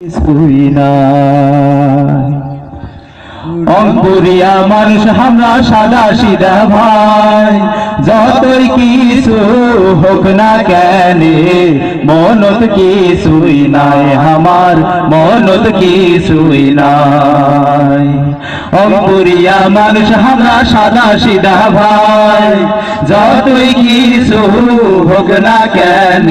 কিছুই মানুষ আমরা সাদা সিধা ভাই, যতই কিছু হোক না কেন, মনত কিছুই নাই আমার, মনত কিছুই নাই। অঙ্কুরিয়া মানুষ আমরা সাদা সিধা ভাই, যতই কিছু হোক না কেন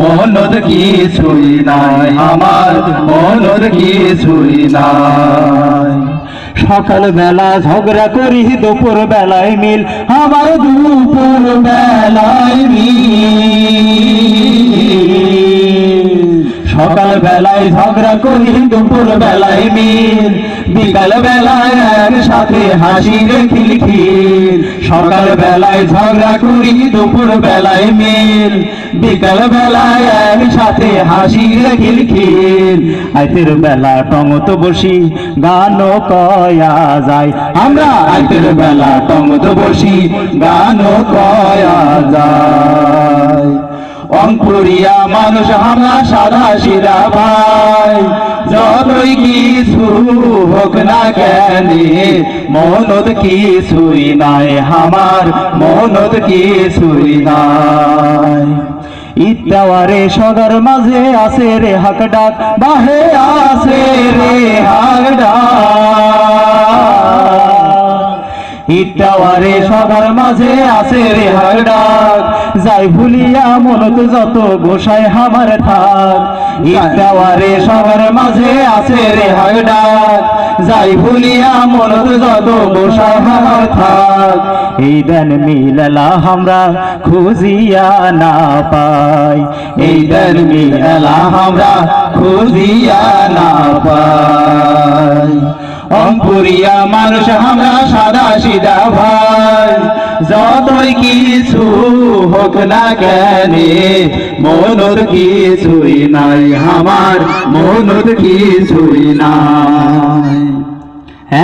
মনত কিছুই নাই আমার মনত কিছুই নাই। সকাল বেলা ঝগড়া করি দুপুর বেলায় মিল, আমার দুপুর বেলায় মিল। সকাল বেলায় ঝগড়া করি, দুপুর বেলায় মিল। বিকাল বেলায় একসাথে হাসি রে খিলখিল সকাল বেলায় ঝগড়া করি, দুপুর বেলায় মিল। বিকাল বেলায় একসাথে হাসি রে খিলখিল আইতের বেলা টঙত বসি গান কয়া যায়। আমরা আইতের বেলা টঙত বসি, গানও কয়া যায়। অঙ্কুরিয়া মানুষ আমরা সাদা সিরা ভাই যতই কিছু হোক না কেন মনত কিছুই নাই আমার মনত কিছুই নাই। ইত্যাওয়ারে সদর মাঝে আছে রে হাক ডাক, বাহে আছে রে হাক ডাক। ইটাওয়ারে সবার মাঝে আছে রে হাগডাক যাই ভুলিয়া মনত যত গোসাই হামার থাক। ইটাওয়ারে সবার মাঝে আছে রে হাগডাক যাই ভুলিয়া মনত যত গোসাই হামার থাক। এই দেন মিলালা আমরা খুঁজিয়া না পাই। এই দেন মিলালা আমরা খুঁজিয়া না পাই। অঙ্কুরিয়া মানুষ আমরা সাদা সিধা ভাই। যতই কিছু হোক না কেন মনত কিছুই নাই, আমার মনত কিছুই নাই।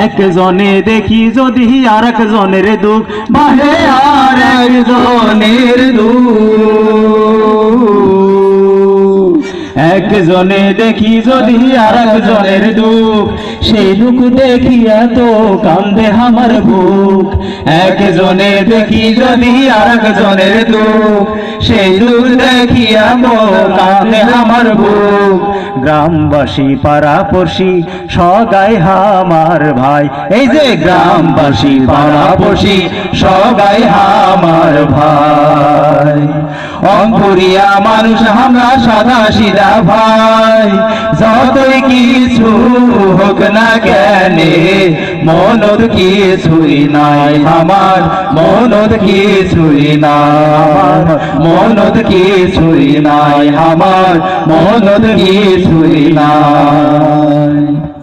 একজনে দেখি যদি আর একজনের দুঃখ, বাহে আর একজনের দুঃখ। একজনে দেখি যদি আর একজনের দুঃখ, সেই দুঃখ দেখিয়া তো কান্দে আমার বুক একজনে দেখি যদি আর একজনের দুঃখ, সেই দুঃখ দেখিয়া মো কান্দে আমার বুক গ্রামবাসী, পাড়াপড়শি, সগাই হামার ভাই। এই যে গ্রামবাসী, পাড়াপড়শি, সগাই হামার ভাই। অঙ্কুরিয়া মানুষ, আমরা সাদা সিধা ভাই। যতই কিছু হোক না কেন মনত কিছুই নাই আমার মনত কিছুই নাই মনত কিছুই নাই আমার মনত কিছুই নাই।